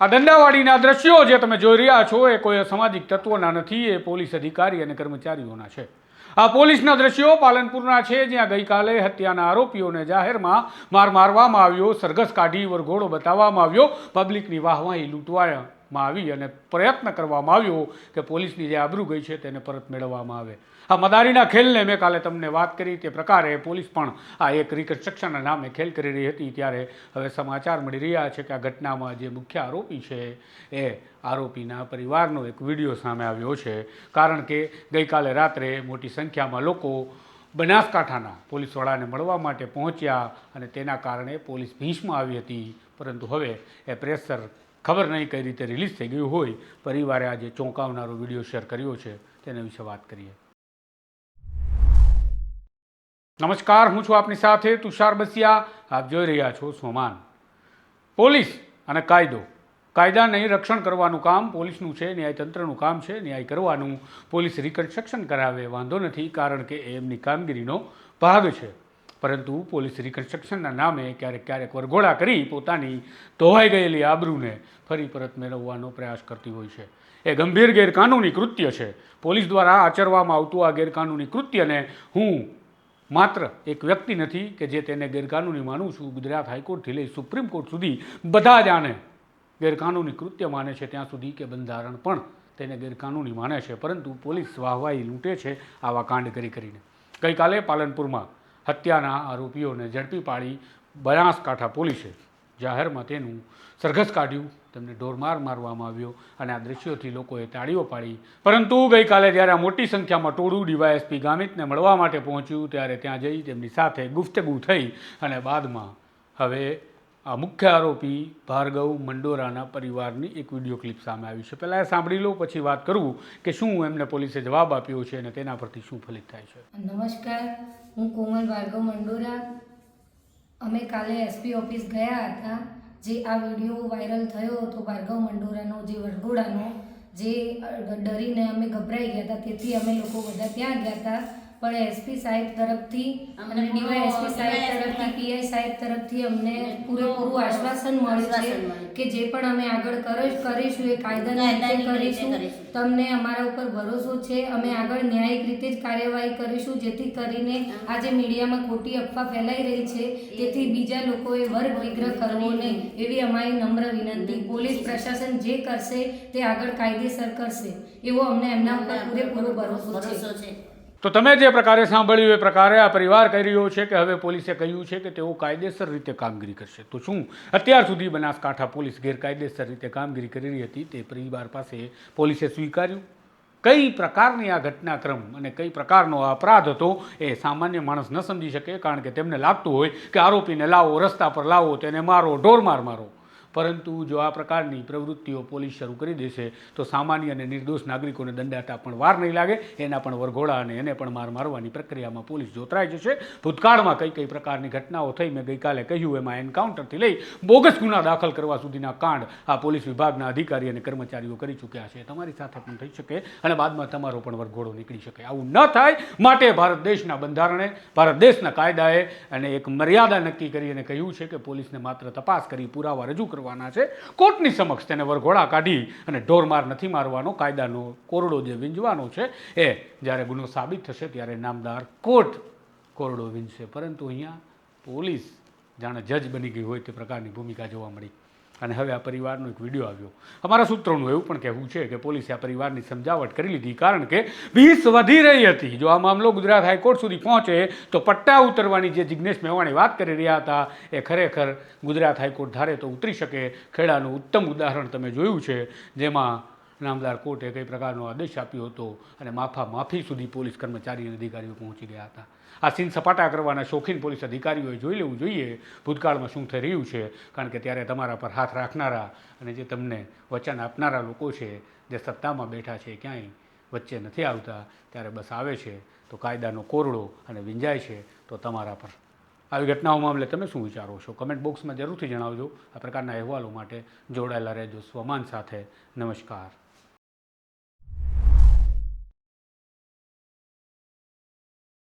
આ દંડાવાડીના દ્રશ્યો જે તમે જોઈ રહ્યા છો એ કોઈ સામાજિક તત્વોના નથી, એ પોલીસ અધિકારી અને કર્મચારીઓના છે. આ પોલીસના દ્રશ્યો પાલનપુરના છે, જ્યાં ગઈકાલે હત્યાના આરોપીઓને જાહેરમાં માર મારવામાં આવ્યો, સરઘસ કાઢી વરઘોડો બતાવવામાં આવ્યો, પબ્લિકની વાહવાહી લૂંટવામાં આવી અને પ્રયત્ન કરવામાં આવ્યો કે પોલીસની જે આબરૂ ગઈ છે તેને પરત મેળવવામાં આવે. આ મદારીના ખેલને મેં કાલે તમને વાત કરી તે પ્રકારે પોલીસ પણ આ એક રિકન્સ્ટ્રક્શનના નામે ખેલ કરી રહી હતી. ત્યારે હવે સમાચાર મળી રહ્યા છે કે આ ઘટનામાં જે મુખ્ય આરોપી છે એ આરોપીના પરિવારનો એક વીડિયો સામે આવ્યો છે. કારણ કે ગઈકાલે રાત્રે મોટી સંખ્યામાં લોકો બનાસકાંઠાના પોલીસવાળાને મળવા માટે પહોંચ્યા અને તેના કારણે પોલીસ ભીંસમાં આવી હતી. પરંતુ હવે એ પ્રેશર ખબર નહીં કઈ રીતે રિલીઝ થઈ ગયું હોય, પરિવારે આજે ચોંકાવનારો વીડિયો શેર કર્યો છે, તેના વિશે વાત કરીએ. નમસ્કાર, હું છું આપની સાથે તુષાર બસિયા. આપ જોઈ રહ્યા છો સોમાન. પોલીસ અને કાયદો. કાયદાને રક્ષણ કરવાનું કામ પોલીસનું છે, ન્યાયતંત્રનું કામ છે, ન્યાય કરવાનું પોલીસ રિકન્સ્ટ્રક્શન કરાવે, વાંધો નથી, કારણ કે એ એમની કામગીરીનો ભાગ છે. પરંતુ પોલીસ રિકન્સ્ટ્રક્શનના નામે ક્યારેક ક્યારેક વરઘોડા કરી પોતાની ધોવાઈ ગયેલી આબરૂને ફરી પરત મેળવવાનો પ્રયાસ કરતી હોય છે. એ ગંભીર ગેરકાનૂની કૃત્ય છે. પોલીસ દ્વારા આચરવામાં આવતું આ ગેરકાનૂની કૃત્યને હું માત્ર એક વ્યક્તિ નથી કે જે તેને ગેરકાનૂની માનું છું. ગુજરાત હાઈકોર્ટથી લઈ સુપ્રીમ કોર્ટ સુધી બધા જ આને ગેરકાનૂની કૃત્ય માને છે. ત્યાં સુધી કે બંધારણ પણ તેને ગેરકાનૂની માને છે. પરંતુ પોલીસ વાહવાહી લૂંટે છે આવા કાંડ કરી કરીને. ગઈકાલે પાલનપુરમાં હત્યાના આરોપીઓને ઝડપી પાડી બનાસકાંઠા પોલીસે જાહેરમાં તેનું સરઘસ કાઢ્યું, તેમને ઢોરમાર મારવામાં આવ્યો અને આ દ્રશ્યોથી લોકોએ તાળીઓ પાડી. પરંતુ ગઈકાલે જ્યારે આ મોટી સંખ્યામાં ટોળું ડીવાયએસપી ગામિતને મળવા માટે પહોંચ્યું, ત્યારે ત્યાં જઈ તેમની સાથે ગુફ્તગુ થઈ અને બાદમાં હવે આ મુખ્ય આરોપી ભાર્ગવ મંડોરાના પરિવારની એક વીડિયો ક્લિપ સામે આવી છે. પહેલાં એ સાંભળી લો, પછી વાત કરું કે શું એમને પોલીસે જવાબ આપ્યો છે અને તેના પરથી શું ફલિત થાય છે. નમસ્કાર, હું કોમલ ભાર્ગવ મંડોરા. અમે કાલે એસપી ઓફિસ ગયા હતા. જે આ વીડિયો વાયરલ થયો હતો ભાર્ગવ મંડોરાનો, જે વરઘોડાનો, જે ડરીને અમે ગભરાઈ ગયા હતા, તેથી અમે લોકો બધા ત્યાં ગયા હતા. પણ એસપી સાહેબ તરફથી અને ડીવાય એસપી સાહેબ તરફથી પીઆઈ સાહેબ તરફથી અમને પૂરેપૂરું આશ્વાસન મળ્યું છે કે જે પણ અમે આગળ કરીશું એ કાયદાના રીતે કરીશું. તમને અમારા ઉપર ભરોસો છે. અમે આગળ ન્યાયિક રીતે જ કાર્યવાહી કરીશું જેથી કરીને આજે મીડિયામાં ખોટી અફવા ફેલાઈ રહી છે. તેથી બીજા લોકોએ વર્ગ વિગ્રહ કરવો નહીં. એવી અમારી નમ્ર વિનંતી. પોલીસ પ્રશાસન જે કરશે તે આગળ કાયદેસર કરશે. એવો અમને એમના ઉપર પૂરેપૂરો ભરોસો છે. તો તમે જે પ્રકારે સાંભળ્યું એ પ્રકારે આ પરિવાર કહી રહ્યો છે કે હવે પોલીસે કહ્યું છે કે તેઓ કાયદેસર રીતે કામગીરી કરશે. તો શું? અત્યાર સુધી બનાસકાંઠા પોલીસ ગેરકાયદેસર રીતે કામગીરી કરી રહી હતી. તે પરિવાર પાસે પોલીસે સ્વીકાર્યું. કઈ પ્રકારની આ ઘટનાક્રમ અને કઈ પ્રકારનો આ અપરાધ હતો એ સામાન્ય માણસ ન સમજી શકે, કારણ કે તેમને લાગતું હોય કે આરોપીને લાવો, રસ્તા પર લાવો, તેને મારો ઢોરમાર મારો. પરંતુ જો આ પ્રકારની પ્રવૃત્તિઓ પોલીસ શરૂ કરી દેશે, તો સામાન્ય અને નિર્દોષ નાગરિકોને દંડાતા પણ વાર નહીં લાગે, એના પણ વરઘોડા અને એને પણ માર મારવાની પ્રક્રિયામાં પોલીસ જોતરાઈ જશે ભૂતકાળમાં કઈ કઈ પ્રકારની ઘટનાઓ થઈ મેં ગઈકાલે કહ્યું, એમાં એન્કાઉન્ટરથી લઈ બોગસ ગુના દાખલ કરવા સુધીના કાંડ આ પોલીસ વિભાગના અધિકારી અને કર્મચારીઓ કરી ચૂક્યા છે. તમારી સાથે પણ થઈ શકે અને બાદમાં તમારો પણ વરઘોડો નીકળી શકે. આવું ન થાય. માટે ભારત દેશના બંધારણે, ભારત દેશના કાયદાએ અને એક મર્યાદા નક્કી કરી અને કહ્યું છે કે પોલીસને માત્ર તપાસ કરી પુરાવા રજૂ કરવાના છે. કોર્ટની સમક્ષ તેને વરઘોડા કાઢી અને ઢોરમાર નથી મારવાનો, કાયદાનો કોરડો જે વીંજવાનો છે એ જ્યારે ગુનો સાબિત થશે ત્યારે નામદાર કોર્ટ કોરડો વીંજશે. પરંતુ અહીંયા પોલીસ જાણે જજ બની ગઈ હોય તે પ્રકારની ભૂમિકા જોવા મળી. અને હવે આ પરિવારનો એક વીડિયો આવ્યો. અમારા સૂત્રોનું એવું પણ કહેવું છે કે પોલીસે આ પરિવારની સમજાવટ કરી લીધી, કારણ કે ભીસ વધી રહી હતી. જો આ મામલો ગુજરાત હાઈકોર્ટ સુધી પહોંચે, તો પટ્ટા ઉતરવાની જે જિજ્ઞેશ મેવાણી વાત કરી રહ્યા હતા, એ ખરેખર ગુજરાત હાઈકોર્ટ ધારે તો ઉતરી શકે. ખેડાનું ઉત્તમ ઉદાહરણ તમે જોયું છે, જેમાં નામદાર કોર્ટે કઈ પ્રકારનો આદેશ આપ્યો હતો અને માફા માફી સુધી પોલીસ કર્મચારી અને અધિકારીઓ પહોંચી ગયા હતા. આ સીન સપાટા કરવાના શોખીન પોલીસ અધિકારીઓએ જોઈ લેવું જોઈએ ભૂતકાળમાં શું થઈ રહ્યું છે, કારણ કે ત્યારે તમારા પર હાથ રાખનારા અને જે તમને વચન આપનારા લોકો છે, જે સત્તામાં બેઠા છે, ક્યાંય વચ્ચે નથી આવતા, ત્યારે બસ આવે છે, તો કાયદાનો કોરડો અને વિંજાય છે, તો તમારા પર. આવી ઘટનાઓ મામલે તમે શું વિચારો છો? કમેન્ટ બોક્સમાં જરૂરથી જણાવજો. આ પ્રકારના અહેવાલો માટે જોડાયેલા રહેજો સ્વમાન સાથે. નમસ્કાર.